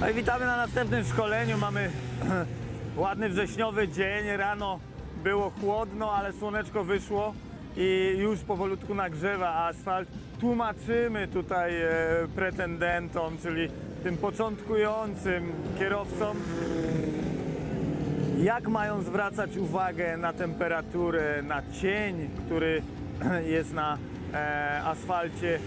No i witamy na następnym szkoleniu. Mamy ładny wrześniowy dzień. Rano było chłodno, ale słoneczko wyszło i już powolutku nagrzewa asfalt. Tłumaczymy tutaj e, pretendentom, czyli tym początkującym kierowcom, jak mają zwracać uwagę na temperaturę, na cień, który jest na e, asfalcie,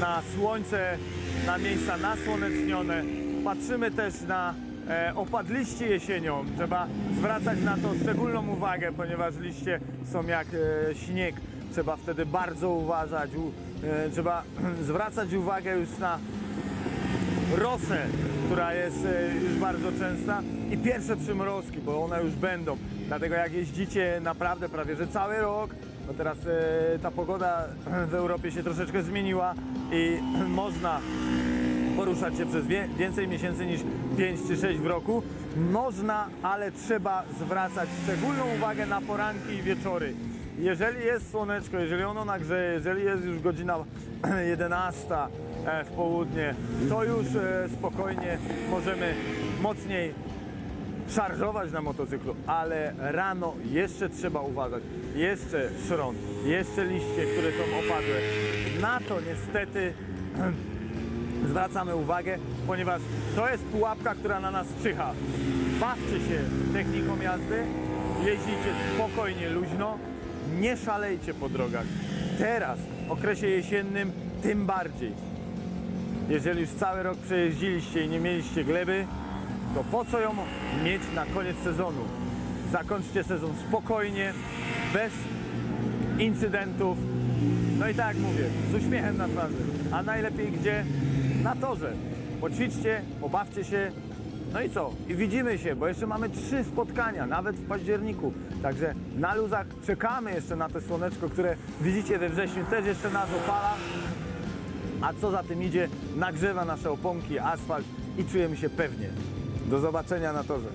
na słońce, na miejsca nasłonecznione. Patrzymy też na e, opad liści jesienią. Trzeba zwracać na to szczególną uwagę, ponieważ liście są jak e, śnieg. Trzeba wtedy bardzo uważać. E, trzeba zwracać uwagę już na rosę, która jest już bardzo częsta i pierwsze przymrozki, bo one już będą. Dlatego jak jeździcie naprawdę prawie, że cały rok, bo teraz ta pogoda w Europie się troszeczkę zmieniła i można poruszać się przez więcej miesięcy niż 5 czy 6 w roku. Można, ale trzeba zwracać szczególną uwagę na poranki i wieczory. Jeżeli jest słoneczko, jeżeli ono nagrzeje, jeżeli jest już godzina 11 e, w południe, to już e, spokojnie możemy mocniej szarżować na motocyklu, ale rano jeszcze trzeba uważać. Jeszcze szron, jeszcze liście, które są opadłe. Na to niestety zwracamy uwagę, ponieważ to jest pułapka, która na nas czyha. Bawcie się techniką jazdy, jeździcie spokojnie, luźno, nie szalejcie po drogach. Teraz, w okresie jesiennym, tym bardziej. Jeżeli już cały rok przejeździliście i nie mieliście gleby, to po co ją mieć na koniec sezonu? Zakończcie sezon spokojnie, bez incydentów. No i tak jak mówię, z uśmiechem na twarzy. A najlepiej gdzie? Na torze. Poćwiczcie, pobawcie się. No i co? I widzimy się, bo jeszcze mamy trzy spotkania, nawet w październiku. Także na luzach czekamy jeszcze na to słoneczko, które widzicie we wrześniu, też jeszcze nas opala. A co za tym idzie, nagrzewa nasze oponki, asfalt i czujemy się pewnie. Do zobaczenia na torze.